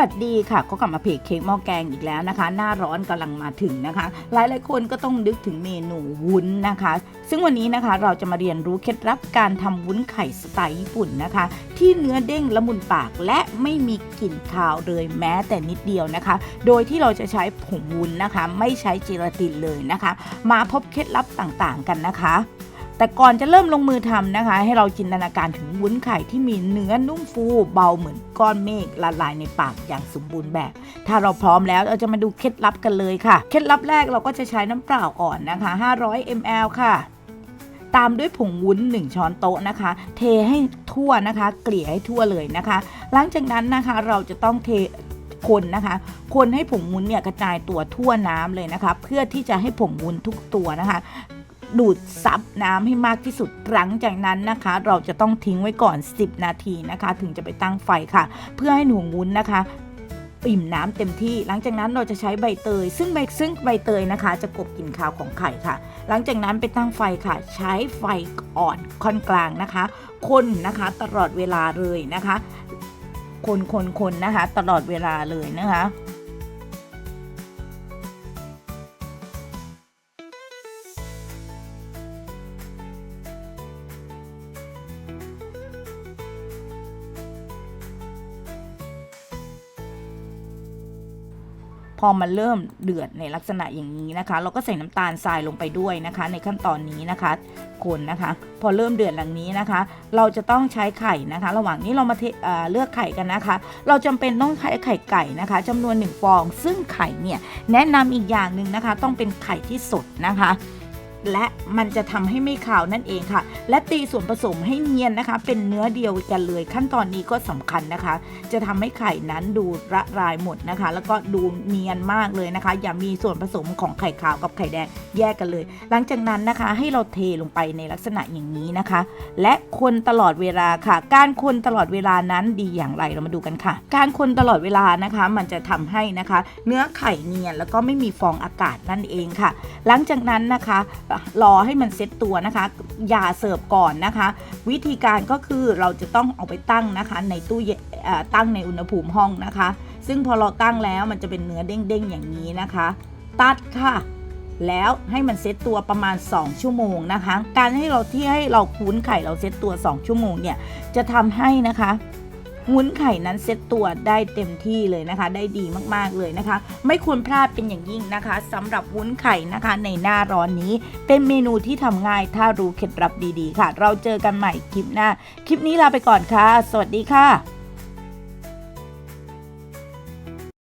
วัสดีค่ะ ก็กลับมาเพจเค้กหม้อแกงอีกแล้วนะคะ หน้าร้อนกำลังมาถึงนะคะ หลายหลายคนก็ต้องนึกถึงเมนูวุ้นนะคะ ซึ่งวันนี้นะคะเราจะมาเรียนรู้เคล็ดลับการทำวุ้นไข่สไตล์ญี่ปุ่นนะคะ ที่เนื้อเด้งละมุนปากและไม่มีกลิ่นคาวเลยแม้แต่นิดเดียวนะคะ โดยที่เราจะใช้ผงวุ้นนะคะ ไม่ใช้เจลาตินเลยนะคะ มาพบเคล็ดลับต่างๆกันนะคะ แต่ก่อนจะเริ่มลงมือทำนะคะ ให้เราจินตนาการถึงวุ้นไข่ที่มีเนื้อนุ่มฟู เบาเหมือนก้อนเมฆละลายในปากอย่างสมบูรณ์แบบ ถ้าเราพร้อมแล้วเราจะมาดูเคล็ดลับกันเลยค่ะ เคล็ดลับแรกเราก็จะใช้น้ำเปล่าก่อนนะคะ 500 ml ค่ะตามด้วยผงวุ้น 1 ช้อนโต๊ะนะคะ เทให้ทั่วนะคะ เกลี่ยให้ทั่วเลยนะคะ หลังจากนั้นนะคะเราจะต้องเทคนนะคะ คนให้ผงวุ้นเนี่ยกระจายตัวทั่วน้ำเลยนะคะ เพื่อที่จะให้ผงวุ้นทุกตัวนะคะ ดูดซับน้ำให้มากที่สุดหลังจากนั้นนะคะ เราจะต้องทิ้งไว้ก่อน 10 นาทีนะคะ ถึงจะไปตั้งไฟค่ะ เพื่อให้หนูวุ้นนะคะอิ่มน้ำเต็มที่ หลังจากนั้นเราจะใช้ใบเตย ซึ่งใบซึ่งใบเตยนะคะ จะกบกลิ่นคาวของไข่ค่ะ หลังจากนั้นไปตั้งไฟค่ะ ใช้ไฟอ่อนค่อนกลางนะคะ คนนะคะตลอดเวลาเลยนะคะ คนคนคนนะคะ ตลอดเวลาเลยนะคะ พอมันเริ่มเดือดในลักษณะอย่างนี้นะคะ เราก็ใส่น้ำตาลทรายลงไปด้วยนะคะ ในขั้นตอนนี้นะคะคนนะคะ พอเริ่มเดือดหลังนี้นะคะ เราจะต้องใช้ไข่นะคะ ระหว่างนี้เรามาเเเลือกไข่กันนะคะ เราจำเป็นต้องใช้ไข่ไก่นะคะจำนวนหนึ่งฟอง ซึ่งไข่เนี่ยแนะนำอีกอย่างหนึ่งนะคะ ต้องเป็นไข่ที่สดนะคะ และมันจะทำให้ไม่ขาวนั่นเองค่ะ และตีส่วนผสมให้เนียนนะคะ เป็นเนื้อเดียวกันเลย ขั้นตอนนี้ก็สำคัญนะคะ จะทำให้ไข่นั้นดูระลายหมดนะคะ แล้วก็ดูเนียนมากเลยนะคะ อย่ามีส่วนผสมของไข่ขาวกับไข่แดงแยกกันเลย หลังจากนั้นนะคะ ให้เราเทลงไปในลักษณะอย่างนี้นะคะ และคนตลอดเวลาค่ะ การคนตลอดเวลานั้นดีอย่างไรเรามาดูกันค่ะ การคนตลอดเวลานะคะ มันจะทำให้นะคะ เนื้อไข่เนียนแล้วก็ไม่มีฟองอากาศนั่นเองค่ะ หลังจากนั้นนะคะรอให้มันเซ็ตตัวนะคะ อย่าเสิร์ฟก่อนนะคะ วิธีการก็คือเราจะต้องเอาไปตั้งนะคะ ในตู้ตั้งในอุณหภูมิห้องนะคะ ซึ่งพอเราตั้งแล้วมันจะเป็นเนื้อเด้งๆอย่างนี้นะคะ ตัดค่ะ แล้วให้มันเซ็ตตัวประมาณ 2 ชั่วโมงนะคะ การให้เราที่ให้เราคุ้นไข่เราเซ็ตตัว 2 ชั่วโมงเนี่ยจะทำให้นะคะ วุ้นไข่นั้นเซ็ตตัวได้เต็มที่เลยนะคะ ได้ดีมากๆเลยนะคะ ไม่ควรพลาดเป็นอย่างยิ่งนะคะสำหรับวุ้นไข่นะคะในหน้าร้อนนี้ เป็นเมนูที่ทำง่ายถ้ารู้เคล็ดลับดีๆ ค่ะ เราเจอกันใหม่คลิปหน้า คลิปนี้ลาไปก่อนค่ะ สวัสดีค่ะ